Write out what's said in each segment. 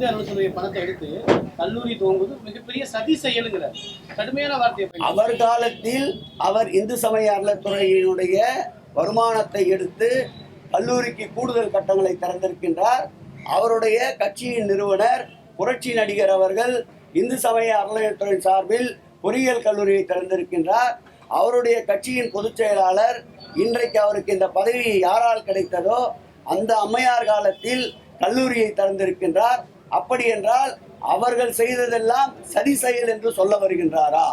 இந்து அறநிலையத்துறை பணத்தை எடுத்து கல்லூரி துவங்குவது மிகப்பெரிய சதி செயலுங்கிற கடுமையான அவர் காலத்தில் அவர் இந்து சமய அறநிலைத்துறையினுடைய வருமானத்தை எடுத்து கல்லூரிக்கு கூடுதல் கட்டங்களை திறந்திருக்கின்றார். அவருடைய கட்சியின் நிறுவனர் புரட்சி நடிகர் அவர்கள் இந்து சமய அறநிலையத்துறை சார்பில் பொறியியல் கல்லூரியை திறந்திருக்கின்றார். அவருடைய கட்சியின் பொதுச் செயலாளர் இன்றைக்கு அவருக்கு இந்த பதவி யாரால் கிடைத்ததோ அந்த அம்மையார் காலத்தில் கல்லூரியை திறந்திருக்கின்றார். அப்படி என்றால் அவர்கள் செய்ததெல்லாம் சதி செயல் என்று சொல்ல வருகின்றாரா?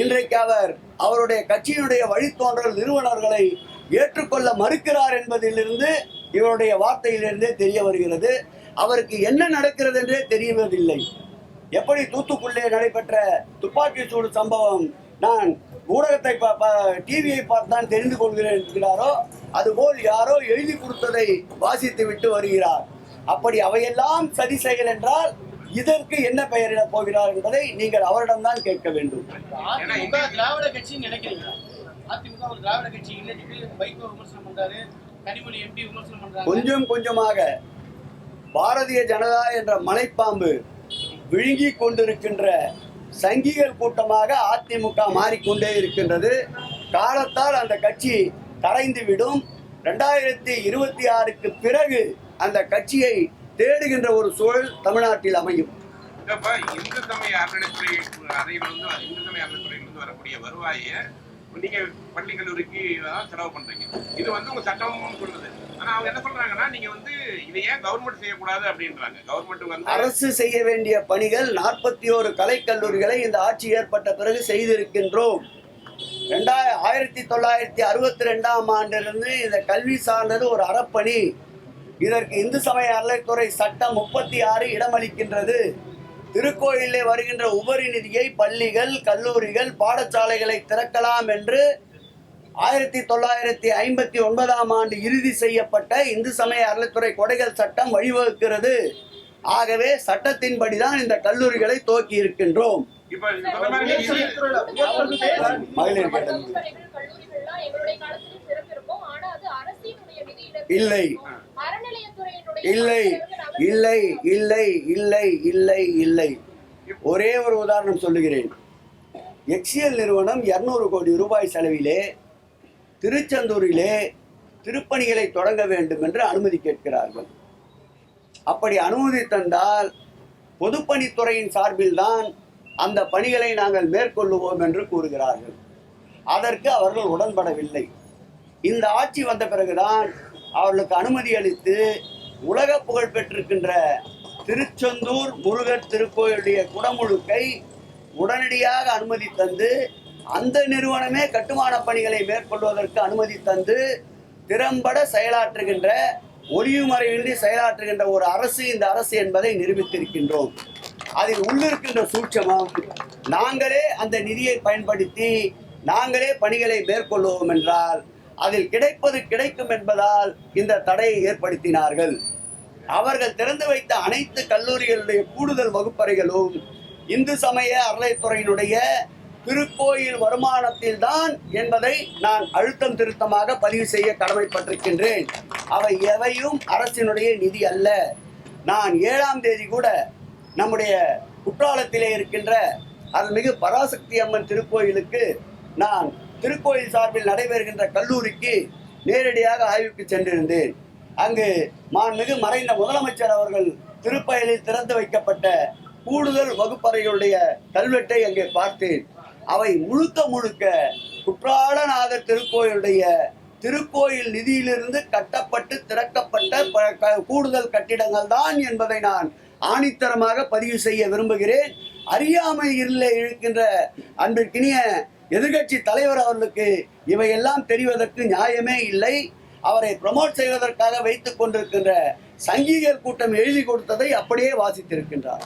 இன்றைக்கு அவர் அவருடைய கட்சியினுடைய வழித்தோன்றல் நிறுவனர்களை ஏற்றுக்கொள்ள மறுக்கிறார் என்பதிலிருந்து இவருடைய வார்த்தையிலிருந்தே தெரிய வருகிறது. அவருக்கு என்ன நடக்கிறது என்றே தெரியவதில்லை. எப்படி தூத்துக்குள்ளே நடைபெற்ற துப்பாக்கி சூடு சம்பவம் நான் ஊடகத்தை டிவியை பார்த்தான் தெரிந்து கொள்கிறேன் என்கிறாரோ அதுபோல் யாரோ எழுதி கொடுத்ததை வாசித்து விட்டு வருகிறார். அப்படி அவையெல்லாம் சதி செயல் என்றால் இதற்கு என்ன பெயரிடப் போகிறார் என்பதை நீங்கள் அவரிடம்தான் கேட்க வேண்டும். திராவிட கட்சின்னு நினைக்கிறீங்களா? அதிமுக ஒரு திராவிட கட்சி இல்லைன்னு வைகோ விமர்சனம் பண்றாரு கனிமொழி எம்பி விமர்சனம் பண்றாங்க. கொஞ்சம் கொஞ்சமாக பாரதிய ஜனதா என்ற மலைப்பாம்பு விழுங்கி கொண்டிருக்கின்ற சங்கிகள் கூட்டமாக அதிமுக மாறிக்கொண்டே இருக்கின்றது. காலத்தால் அந்த கட்சி கரைந்துவிடும் ரெண்டாயிரத்தி இருபத்தி ஆறுக்கு பிறகு அந்த கட்சியை தேடுகின்ற ஒரு சூழல் தமிழ்நாட்டில் அமையும். இந்து சமய அறநிலைத்துறை அறையிலிருந்து இந்து சமய அறநிலைத்துறையிலிருந்து வரக்கூடிய வருவாயை நீங்க பள்ளி கல்லூரிக்கு செலவு பண்றீங்க. இது வந்து உங்க சட்டமும் சொல்லுது. ஆனா அவங்க என்ன சொல்றாங்கன்னா நீங்க வந்து இதை ஏன் கவர்மெண்ட் செய்யக்கூடாது அப்படின்றாங்க. கவர்மெண்ட் வந்து அரசு செய்ய வேண்டிய பணிகள் நாற்பத்தி ஓரு கலைக்கல்லூரிகளை இந்த ஆட்சி ஏற்பட்ட பிறகு செய்திருக்கின்றோம். ரெண்டாய ஆயிரத்தி தொள்ளாயிரத்தி அறுபத்தி ரெண்டாம் ஆண்டிலிருந்து இந்த கல்வி சார்ந்தது ஒரு அறப்பணி. இதற்கு இந்து சமய அறநிலைத்துறை சட்டம் முப்பத்தி ஆறு இடமளிக்கின்றது. திருக்கோயிலே வருகின்ற உபரி நிதியை பள்ளிகள் கல்லூரிகள் பாடசாலைகளை திறக்கலாம் என்று ஆயிரத்தி தொள்ளாயிரத்தி ஐம்பத்தி ஒன்பதாம் ஆண்டு இறுதி செய்யப்பட்ட இந்து சமய அறநிலைத்துறை கொடைகள் சட்டம் வழிவகுக்கிறது. ஆகவே சட்டத்தின்படிதான் இந்த கல்லூரிகளை துவக்கி இருக்கின்றோம். இல்லை. இல்லை இல்லை இல்லை இல்லை இல்லை இல்லை. ஒரே ஒரு உதாரணம் சொல்லுகிறேன். எக்ஸிஎல் நிறுவனம் இரநூறு கோடி ரூபாய் செலவிலே திருச்செந்தூரிலே திருப்பணிகளை தொடங்க வேண்டும் என்று அனுமதி கேட்கிறார்கள். அப்படி அனுமதி தந்தால் பொதுப்பணித்துறையின் சார்பில்தான் அந்த பணிகளை நாங்கள் மேற்கொள்ளுவோம் என்று கூறுகிறார்கள். அதற்கு அவர்கள் உடன்படவில்லை. இந்த ஆட்சி வந்த பிறகுதான் அவர்களுக்கு அனுமதி அளித்து உலக புகழ் பெற்றிருக்கின்ற திருச்செந்தூர் முருகர் திருக்கோயிலுடைய குடமுழுக்கை உடனடியாக அனுமதி தந்து அந்த நிறுவனமே கட்டுமான பணிகளை மேற்கொள்வதற்கு அனுமதி தந்து திறம்பட செயலாற்றுகின்ற ஒளியுமறையின்றி செயலாற்றுகின்ற ஒரு அரசு இந்த அரசு என்பதை நிரூபித்திருக்கின்றோம். அதில் உள்ளிருக்கின்ற சூட்சமம் நாங்களே அந்த நிதியை பயன்படுத்தி நாங்களே பணிகளை மேற்கொள்வோம் என்றால் அதில் கிடைப்பது கிடைக்கும் என்பதால் இந்த தடையை ஏற்படுத்தினார்கள். அவர்கள் திறந்து வைத்த அனைத்து கல்லூரிகளுடைய கூடுதல் வகுப்பறைகளும் இந்து சமய அறநிலைத்துறையினுடைய திருக்கோயில் வருமானத்தில் தான் என்பதை நான் அழுத்தம் திருத்தமாக பதிவு செய்ய கடமைப்பட்டிருக்கின்றேன். அவை எவையும் அரசினுடைய நிதி அல்ல. நான் ஏழாம் தேதி கூட நம்முடைய குற்றாலத்திலே இருக்கின்ற அருள்மிகு பராசக்தி அம்மன் திருக்கோயிலுக்கு நான் திருக்கோயில் சார்பில் நடைபெறுகின்ற கல்லூரிக்கு நேரடியாக ஆய்வுக்கு சென்றிருந்தேன். அங்கு மாண்புமிகு மறைந்த முதலமைச்சர் அவர்கள் திருப்பயலில் திறந்து வைக்கப்பட்ட கூடுதல் வகுப்பறைகளுடைய கல்வெட்டை அங்கே பார்த்தேன். அவை முழுக்க முழுக்க குற்றாலநாதர் திருக்கோயிலுடைய திருக்கோயில் நிதியிலிருந்து கட்டப்பட்டு திறக்கப்பட்ட ப- க- கூடுதல் கட்டிடங்கள் தான் என்பதை நான் ஆணித்தரமாக பதிவு செய்ய விரும்புகிறேன். அறியாமையில் இருக்கின்ற அன்பிற்கினிய எதிர்க்கட்சி தலைவர் அவர்களுக்கு இவையெல்லாம் தெரிவதற்கு நியாயமே இல்லை. அவரை ப்ரமோட் செய்வதற்காக வைத்துக் கொண்டிருக்கின்ற சங்கீகர் கூட்டம் எழுதி கொடுத்ததை அப்படியே வாசித்திருக்கின்றார்.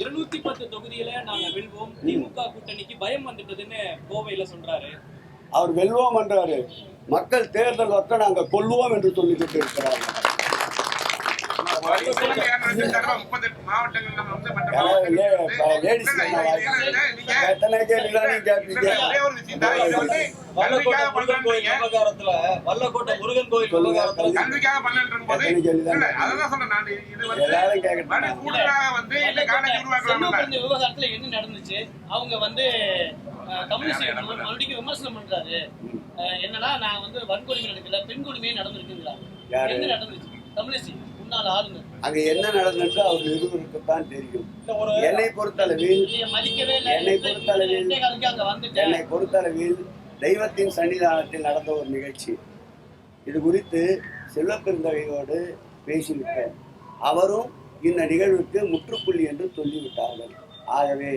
இருநூத்தி பத்து தொகுதியில நாங்க வெல்வோம். திமுக கூட்டணிக்கு பயம் வந்துட்டதுன்னு கோவையில சொல்றாரு. அவர் வெல்வோம் என்றாரு. மக்கள் தேர்தல் வக்க நாங்கள் கொல்வோம் என்று சொல்லிக்கிட்டு இருக்கிறார்கள் வல்லக்கோட்டை முருகன் கோயில். விவகாரத்துல வல்லக்கோட்டை முருகன் கோயில் சொல்லுங்க. விவகாரத்துல கல்விக்காக போது அததான் சொல்றேன் நான் இது வந்து விவகாரத்துல என்ன நடந்துச்சு? அவங்க வந்து கம்யூனிஸ்ட் மறுபடியும் விமர்சனம் பண்றாரு. என்னன்னா நான் வந்து வன்கொடுமை நடக்கல பெண் கொடுமையே நடந்திருக்குங்கிறாங்க. யாரு? என்ன நடந்துச்சு? தமிழிசை அங்க என்ன நடந்துச்சு அவர் தான் தெரியும். என்னை பொறுத்தளவில் என்னை பொறுத்தளவில் என்னை பொறுத்தளவில் தெய்வத்தின் சன்னிதானத்தில் நடந்த ஒரு நிகழ்ச்சி. இது குறித்து செல்வப்பெருந்தகையோடு பேசிவிட்டோம் அவரும் இந்த நிகழ்வுக்கு முற்றுப்புள்ளி என்று சொல்லிவிட்டார்கள். ஆகவே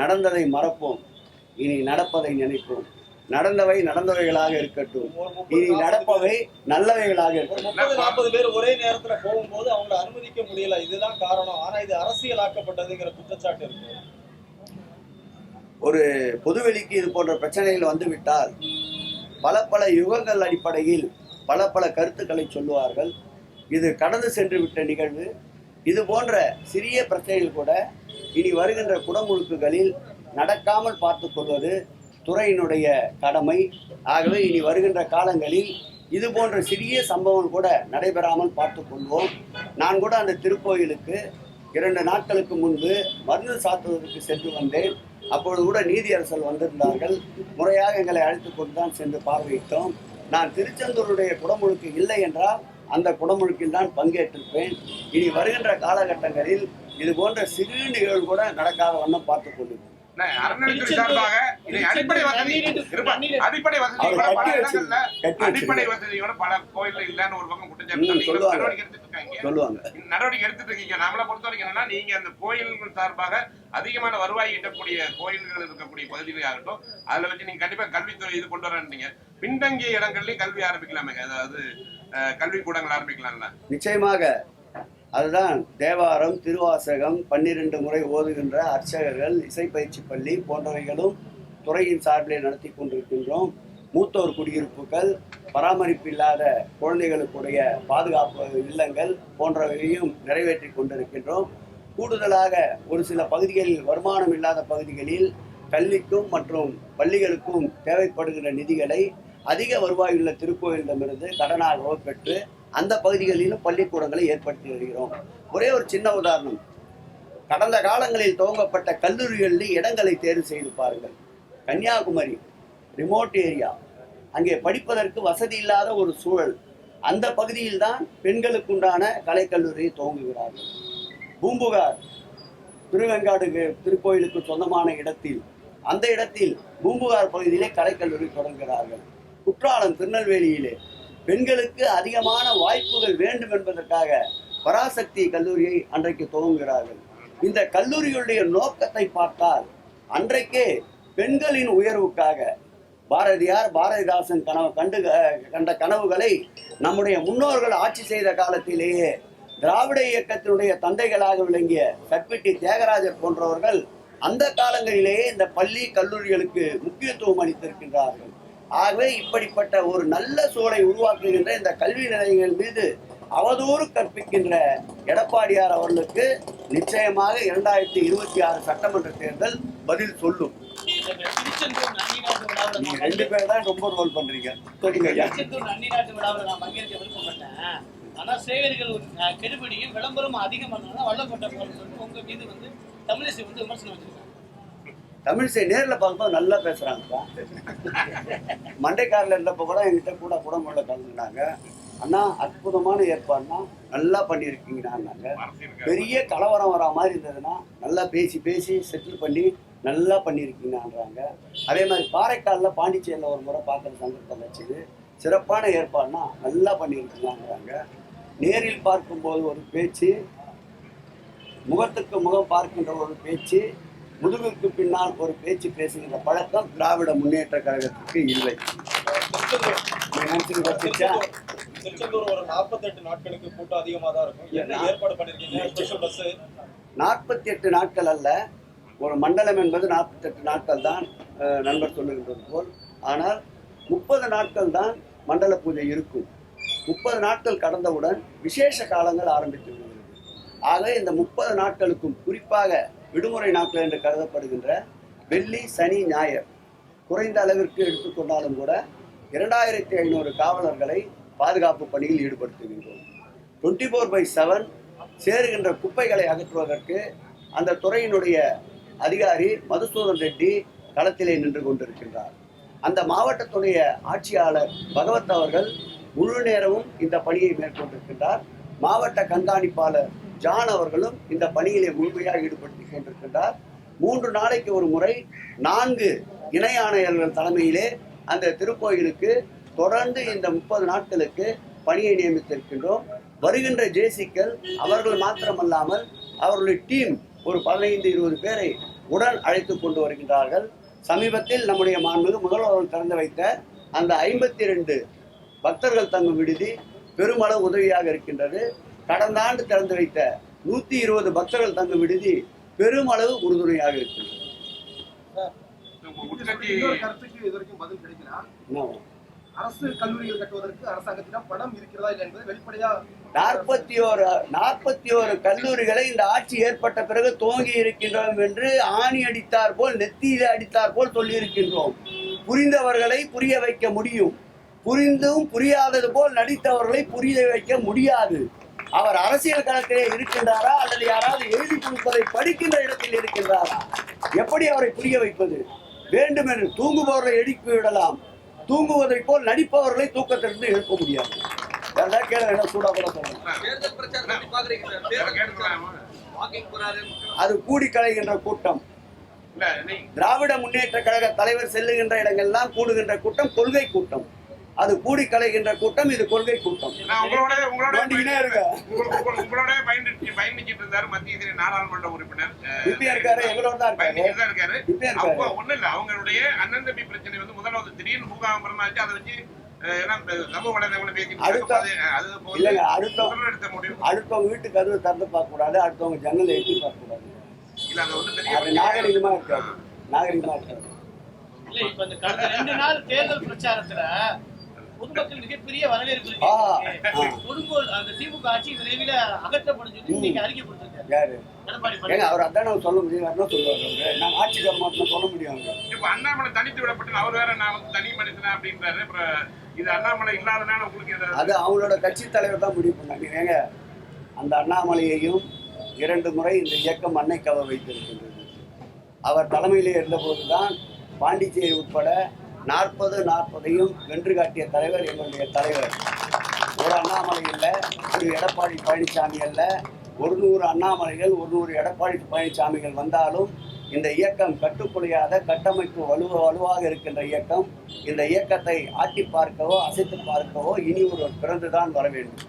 நடந்ததை மறப்போம். இனி நடப்பதை நினைப்போம். நடந்தவை நடந்தவைகளாக இருக்கட்டும். இனி நடப்பவை நல்லவைகளாக இருக்கட்டும். நாற்பது பேர் ஒரே நேரத்துல போகும்போது அவங்கள அனுமதிக்க முடியல. இதுதான் காரணம். ஆனா இது அரசியலாக்கப்பட்டதுங்கிற குற்றச்சாட்டு இருக்கு. ஒரு பொதுவெளிக்கு இது போன்ற பிரச்சனைகள் வந்துவிட்டால் பல பல யுகங்கள் அடிப்படையில் பல பல கருத்துக்களை சொல்லுவார்கள். இது கடந்து சென்று விட்ட நிகழ்வு. இது போன்ற சிறிய பிரச்சனைகள் கூட இனி வருகின்ற குடமுழுக்குகளில் நடக்காமல் பார்த்து கொள்வது துறையினுடைய கடமை. ஆகவே இனி வருகின்ற காலங்களில் இது போன்ற சிறிய சம்பவம் கூட நடைபெறாமல் பார்த்து கொள்வோம். நான் கூட அந்த திருக்கோயிலுக்கு இரண்டு நாட்களுக்கு முன்பு மருந்து சாத்துவதற்கு சென்று வந்தேன். அப்பொழுது கூட நீதியரசர் வந்திருந்தார்கள். முறையாக எங்களை அழைத்து கொண்டு தான் சென்று பார்வையிட்டோம். நான் திருச்செந்தூருடைய குடமுழுக்கு இல்லை என்றால் அந்த குடமுழுக்கில் தான் பங்கேற்றிருப்பேன். இனி வருகின்ற காலகட்டங்களில் இது போன்ற சிறு நிகழ்வு கூட நடக்காத வண்ணம் பார்த்துக் கொண்டிருக்கிறேன் சார்பாக அடிப்படை வசதி. அடிப்படை. வசதியோட பல கோயில்ல இல்லன்னு ஒரு பக்கம். நடவடிக்கை எடுத்துட்டு நடவடிக்கை எடுத்துட்டு இருக்கீங்க. நம்மளை பொறுத்த வரைக்கும் என்னன்னா நீங்க அந்த கோயில்கள் சார்பாக அதிகமான வருவாய் ஈட்டக்கூடிய கோயில்கள் இருக்கக்கூடிய பகுதிகளே ஆகட்டும் அதுல வச்சு நீங்க கண்டிப்பா கல்வித்துறை இது கொண்டு வரீங்க பின்தங்கிய இடங்கள்லயும் கல்வி ஆரம்பிக்கலாமே. அதாவது கல்வி கூடங்கள் ஆரம்பிக்கலாம்ல. நிச்சயமாக. அதுதான் தேவாரம் திருவாசகம் பன்னிரண்டு முறை ஓதுகின்ற அர்ச்சகர்கள் இசைப்பயிற்சி பள்ளி போன்றவைகளும் துறையின் சார்பிலே நடத்தி கொண்டிருக்கின்றோம். மூத்தோர் குடியிருப்புகள் பராமரிப்பு இல்லாத குழந்தைகளுக்குடைய பாதுகாப்பு இல்லங்கள் போன்றவையும் நிறைவேற்றி கொண்டிருக்கின்றோம். கூடுதலாக ஒரு சில பகுதிகளில் வருமானம் இல்லாத பகுதிகளில் கல்விக்கும் மற்றும் பள்ளிகளுக்கும் தேவைப்படுகின்ற நிதிகளை அதிக வருவாயுள்ள திருக்கோயிலிடமிருந்து கடனாகவோ பெற்று அந்த பகுதிகளிலும் பள்ளிக்கூடங்களை ஏற்படுத்தி வருகிறோம். ஒரே ஒரு சின்ன உதாரணம். கடந்த காலங்களில் துவங்கப்பட்ட கல்லூரிகளில் இடங்களை தேர்வு செய்து பாருங்கள். கன்னியாகுமரி ரிமோட் ஏரியா அங்கே படிப்பதற்கு வசதி இல்லாத ஒரு சூழல். அந்த பகுதியில் தான் பெண்களுக்குண்டான கலைக்கல்லூரியை துவங்குகிறார்கள். பூம்புகார் திருவெங்காடு திருக்கோயிலுக்கு சொந்தமான இடத்தில் அந்த இடத்தில் பூம்புகார் பகுதியிலே கலைக்கல்லூரி தொடங்குகிறார்கள். குற்றாலம் திருநெல்வேலியிலே. பெண்களுக்கு அதிகமான வாய்ப்புகள் வேண்டும் என்பதற்காக பராசக்தி கல்லூரியை அன்றைக்கு துவங்குகிறார்கள். இந்த கல்லூரியுடைய நோக்கத்தை பார்த்தால் அன்றைக்கே பெண்களின் உயர்வுக்காக பாரதியார் பாரதிதாசன் கனவு கண்டு கண்ட கனவுகளை நம்முடைய முன்னோர்கள் ஆட்சி செய்த காலத்திலேயே திராவிட இயக்கத்தினுடைய தந்தைகளாக விளங்கிய கற்பிட்டி தியாகராஜர் போன்றவர்கள் அந்த காலங்களிலேயே இந்த பள்ளி கல்லூரிகளுக்கு முக்கியத்துவம் அளித்திருக்கின்றார்கள். ஆகவே இப்படிப்பட்ட ஒரு நல்ல சூழலை உருவாக்குகின்ற இந்த கல்வி நிலையங்கள் மீது அவதூறு கற்பிக்கின்ற எடப்பாடியார் அவர்களுக்கு நிச்சயமாக இரண்டாயிரத்தி இருபத்தி ஆறு சட்டமன்ற தேர்தல் பதில் சொல்லும். நீங்க ரெண்டு பேர் தான் ரொம்ப ரோல் பண்றீங்க. சொல்லுங்க ஐயா. நான் பங்கேற்க ஆனா சேகரிகள் கெடுபிடியும் விளம்பரம் அதிகமானதுனால வல்லப்பட்ட போல சொல்லிட்டு உங்க மீது வந்து தமிழிசை வந்து விமர்சனம் வச்சிருக்காங்க. தமிழிசை நேர்ல பார்க்கும்போது நல்லா பேசுறாங்கப்பா. மண்டைக்காரில் இருந்தப்ப கூட என்கிட்ட கூட குடமுள்ள கலந்துனாங்க அண்ணா அற்புதமான ஏற்பாடுனா நல்லா பண்ணியிருக்கீங்கன்னாங்க அரசியலுக்கு பெரிய கலவரம் வரா மாதிரி இருந்ததுன்னா நல்லா பேசி பேசி செட்டில் பண்ணி நல்லா பண்ணியிருக்கீங்கன்றாங்க அதே மாதிரி காரைக்காலில் பாண்டிச்சேரியில் ஒரு முறை பார்க்குற சந்தர்ப்பம் வச்சுது சிறப்பான ஏற்பாடுனா நல்லா பண்ணியிருக்கீங்கன்றாங்க நேரில் பார்க்கும்போது ஒரு பேச்சு முகத்துக்கு முகம் பார்க்கின்ற ஒரு பேச்சு முதுகுக்கு பின்னால் ஒரு பேச்சு பேசுகின்ற பழக்கம் திராவிட முன்னேற்ற கழகத்துக்கு இல்லை. நாற்பத்தி எட்டு நாட்கள் அல்ல ஒரு மண்டலம் என்பது நாற்பத்தெட்டு நாட்கள் தான் நண்பர் சொல்லுகின்றது போல். ஆனால் முப்பது நாட்கள் தான் மண்டல பூஜை இருக்கும். முப்பது நாட்கள் கடந்தவுடன் விசேஷ காலங்கள் ஆரம்பித்து விடுகிறது. ஆக இந்த முப்பது நாட்களுக்கும் குறிப்பாக விடுமுறை நாட்கள் என்று கருதப்படுகின்ற வெள்ளி சனி ஞாயிறு குறைந்த அளவிற்கு எடுத்துக்கொண்டாலும் கூட இரண்டாயிரத்தி ஐநூறு காவலர்களை பாதுகாப்பு பணியில் ஈடுபடுத்துகின்றோம். டுவெண்ட்டி ஃபோர் பை செவன் சேருகின்ற குப்பைகளை அகற்றுவதற்கு அந்த துறையினுடைய அதிகாரி மதுசூதன் ரெட்டி களத்திலே நின்று கொண்டிருக்கின்றார். அந்த மாவட்டத்துடைய ஆட்சியாளர் பகவத் அவர்கள் முழு நேரமும் இந்த பணியை மேற்கொண்டிருக்கின்றார். மாவட்ட கண்காணிப்பாளர் ஜான் அவர்களும் இந்த பணியிலே முழுமையாக ஈடுபட்டு கொண்டிருக்கின்றார். மூன்று நாளைக்கு ஒரு முறை நான்கு இணை ஆணையர்கள் தலைமையிலே அந்த திருக்கோயிலுக்கு தொடர்ந்து இந்த முப்பது நாட்களுக்கு பணியை நியமித்திருக்கின்றோம். வருகின்ற ஜேசிக்கள் அவர்கள் மாத்திரமல்லாமல் அவர்களுடைய டீம் ஒரு பதினைந்து இருபது பேரை உடன் அழைத்து கொண்டு வருகின்றார்கள். சமீபத்தில் நம்முடைய மாண்புமிகு முதல்வர் திறந்து வைத்த அந்த ஐம்பத்தி ரெண்டு பக்தர்கள் தங்கும் விடுதி பெருமளவு உதவியாக இருக்கின்றது. கடந்த ஆண்டு திறந்து வைத்த நூத்தி இருபது பக்தர்கள் தங்கும் விடுதி பெருமளவு உறுதுணையாக என்ன? அரசு கல்லூரிகள் கட்டுவதற்கு அரசாங்கத்திடம் பணம் இருக்கிறதா இல்லை என்பது வெளிப்படையா நாற்பத்தி ஓரு நாற்பத்தி ஓரு கல்லூரிகளை இந்த ஆட்சி ஏற்பட்ட பிறகு துவங்கி இருக்கின்றோம் என்று ஆணி அடித்தார் போல் நெத்தியில அடித்தார் போல் சொல்லியிருக்கின்றோம். புரிந்தவர்களை புரிய வைக்க முடியும். புரிந்தும் புரியாதது போல் நடித்தவர்களை புரிய வைக்க முடியாது. அவர் அரசியல் களத்திலே இருக்கின்றாரா அல்லது யாராவது எழுதி கொடுப்பதை படிக்கின்ற இடத்தில் இருக்கின்றாரா? எப்படி அவரை புரிய வைப்பது? வேண்டும் என்று தூங்குபவர்களை எழுப்பி விடலாம். தூங்குவதைப் போல் நடிப்பவர்களை தூக்கத்திலிருந்து எழுப்ப முடியாது. அது கூடி கலைகின்ற கூட்டம். திராவிட முன்னேற்ற கழக தலைவர் செல்லுகின்ற இடங்கள்லாம் கூடுகின்ற கூட்டம் கொள்கை கூட்டம். அது கூடி கலைகின்ற கூட்டம் இது கொள்கை கூட்டம். நான் உங்களோட உங்களோட உங்களோட பயணிச்சு பயணிச்சிட்டு இருந்தாரு மத்திய இந்திய நாடாளுமன்ற உறுப்பினர் அஹ், இப்பயும் இருக்காரு எங்களோட தான் இருக்காரு. தான் இருக்காரு. அவங்க ஒண்ணும் இல்ல அவங்களுடைய அண்ணன் தம்பி பிரச்சனை வந்து முதல்ல வந்து திடீர்னு பூகாமரமா ஆச்சு அதை வச்சு அடுத்தவங்க வீட்டு கதவு திறந்து பார்க்க கூடாது அடுத்தவங்க ஜன்னலை எட்டி பார்க்க கூடாது அது நாகரிகமா இருக்காது நாகரிகமா இருக்காது இல்ல இப்ப இந்த கடந்த ரெண்டு நாள் தேர்தல் பிரச்சாரத்துல பொதுமக்கள் மிகப்பெரிய வரவேற்பு. கொடுங்கோல் அந்த திமுக ஆட்சி விரைவில் அகற்றப்படும் சொல்லி இன்னைக்கு அறிக்கை கொடுத்திருக்காரு. ஏங்க அவர் அதானே அவர் சொல்ல முடியும் அவரு? நான் ஆட்சிக்கு மாத்திரம் சொல்ல முடியும் இப்ப அண்ணாமலை தனித்து விடப்பட்டு அவர் வேற நான் வந்து தனி மனிதனா அப்படின்றாரு. அப்புறம் இது அண்ணாமலை இல்லாதனால உங்களுக்கு அது அவங்களோட கட்சி தலைவர் தான் முடிவு பண்ணாங்க. ஏங்க அந்த அண்ணாமலையையும் இரண்டு முறை இந்த இயக்கம் அன்னை கவ வைத்திருக்கின்றது. அவர் தலைமையிலே இருந்தபோது தான் பாண்டிச்சேரி உட்பட நாற்பது நாற்பதையும் வென்று காட்டிய தலைவர் எங்களுடைய தலைவர். ஒரு அண்ணாமலை இல்லை ஒரு எடப்பாடி பழனிசாமி அல்ல. ஒரு நூறு அண்ணாமலைகள் ஒரு நூறு எடப்பாடி பழனிசாமிகள் வந்தாலும் இந்த இயக்கம் கட்டுக்குலையாத கட்டமைப்பு வலுவ வலுவாக இருக்கின்ற இயக்கம் இந்த இயக்கத்தை ஆட்டி பார்க்கவோ அசைத்து பார்க்கவோ இனி ஒருவர் பிறந்துதான் வர வேண்டும்.